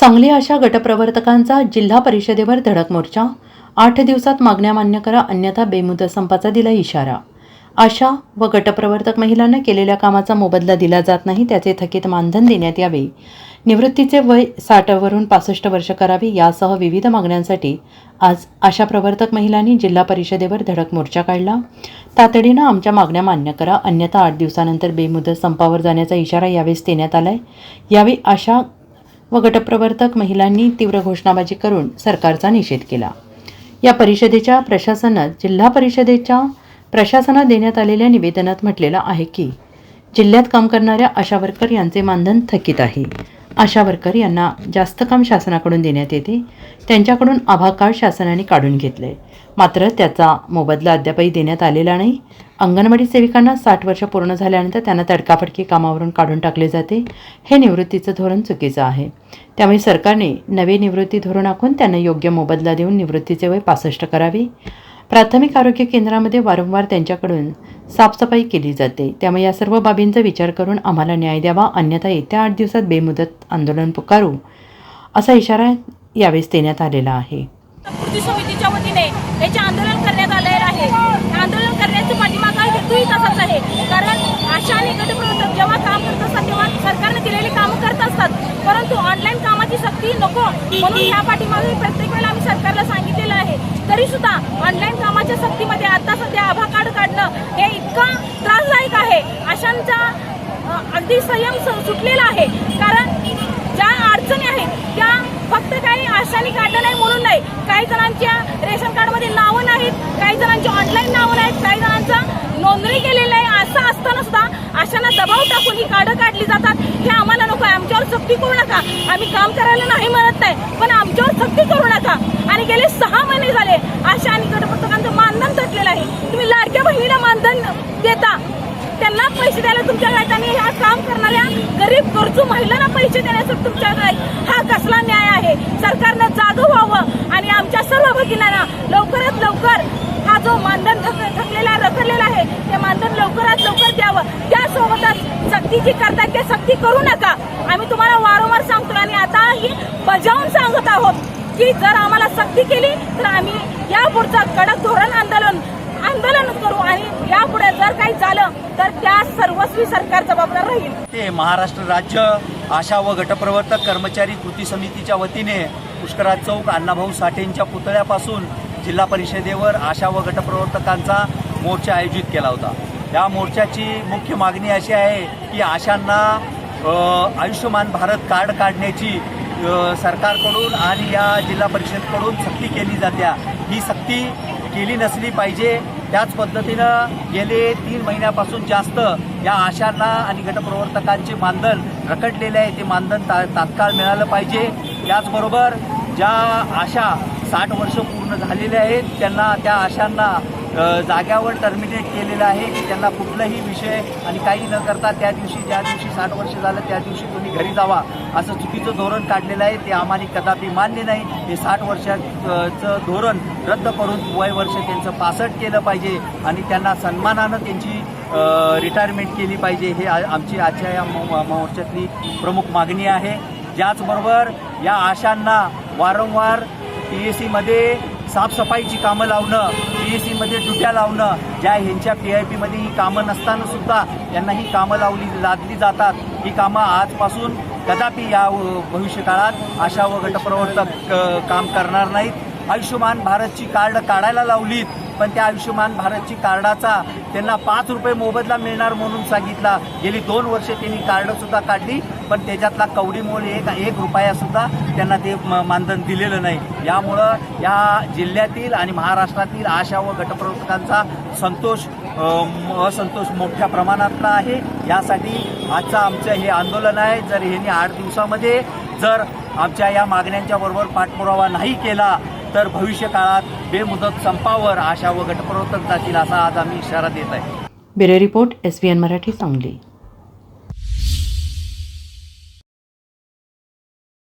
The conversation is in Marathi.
सांगली अशा गटप्रवर्तकांचा जिल्हा परिषदेवर धडक मोर्चा. आठ दिवसात मागण्या मान्य करा अन्यथा बेमुदत संपाचा दिला इशारा. आशा व गटप्रवर्तक महिलांना केलेल्या कामाचा मोबदला दिला जात नाही त्याचे थकीत मानधन देण्यात यावे. निवृत्तीचे वय साठवरून पासष्ट वर्ष करावे यासह विविध मागण्यांसाठी आज आशा प्रवर्तक महिलांनी जिल्हा परिषदेवर धडक मोर्चा काढला. तातडीनं आमच्या मागण्या मान्य करा अन्यथा आठ दिवसानंतर बेमुदत संपावर जाण्याचा इशारा यावेळेस देण्यात आलाय. यावेळी आशा व गटप्रवर्तक महिलांनी तीव्र घोषणाबाजी करून सरकारचा निषेध केला. या परिषदेच्या प्रशासनात जिल्हा परिषदेच्या प्रशासनात देण्यात आलेल्या निवेदनात म्हटलेलं आहे की जिल्ह्यात काम करणाऱ्या आशा वर्कर यांचे मानधन थकीत आहे. आशा वर्कर यांना जास्त काम शासनाकडून देण्यात येते. त्यांच्याकडून आभाकाळ शासनाने काढून घेतले मात्र त्याचा मोबदला अद्यापही देण्यात आलेला नाही. अंगणवाडी सेविकांना साठ वर्ष पूर्ण झाल्यानंतर त्यांना तडकाफडकी कामावरून काढून टाकले जाते. हे निवृत्तीचं धोरण चुकीचं आहे. त्यामुळे सरकारने नवे निवृत्ती धोरण आखून त्यांना योग्य मोबदला देऊन निवृत्तीचे वय पासष्ट करावे. प्राथमिक आरोग्य केंद्रामध्ये वारंवार त्यांच्याकडून साफसफाई केली जाते. त्यामुळे या सर्व बाबींचा विचार करून आम्हाला न्याय द्यावा अन्यथा येत्या आठ दिवसात बेमुदत आंदोलन पुकारू असा इशारा यावेळेस देण्यात आलेला आहे. समितीच्या वतीने आंदोलन करण्यात आलेलं आहे हे आंदोलन करण्याचा पाठीमागा हेतूही तसाच आहे. कारण आशा आणि गटप्रवर्तक जेव्हा काम करत असतात तेव्हा सरकारने दिलेली कामं करत असतात. परंतु ऑनलाईन कामाची सक्ती नको. म्हणून ह्या पाठीमागे प्रत्येक वेळेला आम्ही सरकारला सांगितलेलं आहे. तरी सुद्धा ऑनलाईन कामाच्या सक्तीमध्ये आता सध्या आभा कार्ड काढणं हे इतकं त्रासदायक आहे. अशांचा अगदी संयम सुटलेला आहे. कारण ज्या अडचणी आहेत त्या फक्त काही आशाने काढलं नाही म्हणून नाही काही जणांच्या रेशन कार्डमध्ये नावं नाहीत काही जणांची ऑनलाईन नावं नाहीत काही जणांचं नोंदणी केलेली आहे. असं असताना सुद्धा अशांना दबाव टाकून ही काढं काढली जातात. हे आम्हाला नको. आहे आमच्यावर सक्ती करू नका. आम्ही काम करायला नाही म्हणत नाही पण आमच्यावर सक्ती करू नका. आणि गेले सहा महिने झाले आशा आणि गटपुस्तकांचं मानधन तटलेलं आहे. तुम्ही लाडक्या बहिणीला मानधन देता. त्यांना पैसे द्यायला तुमच्याकडे आणि ह्या काम करणाऱ्या गरीब गरजू महिलांना पैसे देण्यासाठी तुमच्याकडे हा कसला न्याय आहे? सरकारनं जागं व्हावं आणि आमच्या सर्व भगिनांना लवकरात लवकर हा जो मानधन थक थकलेला रखडलेला आहे ते मानधन लवकरात लवकर द्यावं. त्यासोबतच सक्ती जी करतायत ते सक्ती करू नका. आम्ही तुम्हाला वारंवार सांगतो आणि आता ही बजावून सांगत आहोत की जर आम्हाला सक्ती केली तर आम्ही यापुढचं कडक धोरण आंदोलन आंदोलन करू आणि यापुढे जर काही झालं तर त्या सर्वस्वी सरकार जबाबदार राहील. ते महाराष्ट्र राज्य आशा व गटप्रवर्तक कर्मचारी कृती समितीच्या वतीने पुष्कराज चौक अण्णाभाऊ साठेंच्या पुतळ्यापासून जिल्हा परिषदेवर आशा व गटप्रवर्तकांचा मोर्चा आयोजित केला होता. या मोर्चाची मुख्य मागणी अशी आहे की आशांना आयुष्यमान भारत कार्ड काढण्याची सरकारकडून आणि या जिल्हा परिषदकडून सक्ती केली जात्या. ही सक्ती केली नसली पाहिजे. त्याच पद्धतीनं गेले तीन महिन्यापासून जास्त या आशांना आणि गटप्रवर्तकांचे मानधन रखडलेले आहे. ते मानधन ता तात्काळ मिळालं पाहिजे. त्याचबरोबर ज्या आशा साठ वर्ष पूर्ण झालेल्या आहेत त्यांना त्या आशांना जाग्यावर टर्मिनेट केलेलं आहे की त्यांना कुठलाही विषय आणि काही न करता त्या दिवशी ज्या दिवशी साठ वर्ष झालं त्या दिवशी तुम्ही घरी जावा. असं चुकीचं धोरण काढलेलं आहे ते आम्हाला कदापि मान्य नाही. हे साठ वर्षाचं धोरण रद्द करून वय वर्ष त्यांचं पासष्ट केलं पाहिजे आणि त्यांना सन्मानानं त्यांची रिटायरमेंट केली पाहिजे. हे आ- आमची आजच्या या मो- मोर्चातली प्रमुख मागणी आहे. त्याचबरोबर या आशांना वारंवार पी एस सीमध्ये साफसफाईची कामं लावणं पी एस सीमध्ये ड्युट्या लावणं ज्या ह्यांच्या पी आय पीमध्ये ही कामं नसताना सुद्धा यांना ही कामं लावली लादली जातात. ही कामं आजपासून कदापि या भविष्यकाळात आशा व गटप्रवर्तक काम करणार नाहीत. आयुष्यमान भारतची कार्ड काढायला लावलीत. पण त्या आयुष्यमान भारतची कार्डाचा त्यांना पाच रुपये मोबदला मिळणार म्हणून सांगितला. गेली दोन वर्ष त्यांनी कार्ड सुद्धा काढली पण त्याच्यातला कवडीमोल एक एक रुपया सुद्धा त्यांना ते म- मानधन दिलेलं नाही. यामुळं या जिल्ह्यातील आणि महाराष्ट्रातील आशा व गटप्रवर्तकांचा संतोष असंतोष मोठ्या प्रमाणातला आहे. यासाठी आजचं आमचं हे आंदोलन आहे. जर ह्यांनी आठ दिवसामध्ये जर आमच्या या मागण्यांच्या बरोबर पाठपुरावा नाही केला तर भविष्य काळात बेमुदत संपावर आशा व गटप्रवर्तक जातील असा आज आम्ही इशारा देत आहे. Bureau report S B N Marathi Sangli.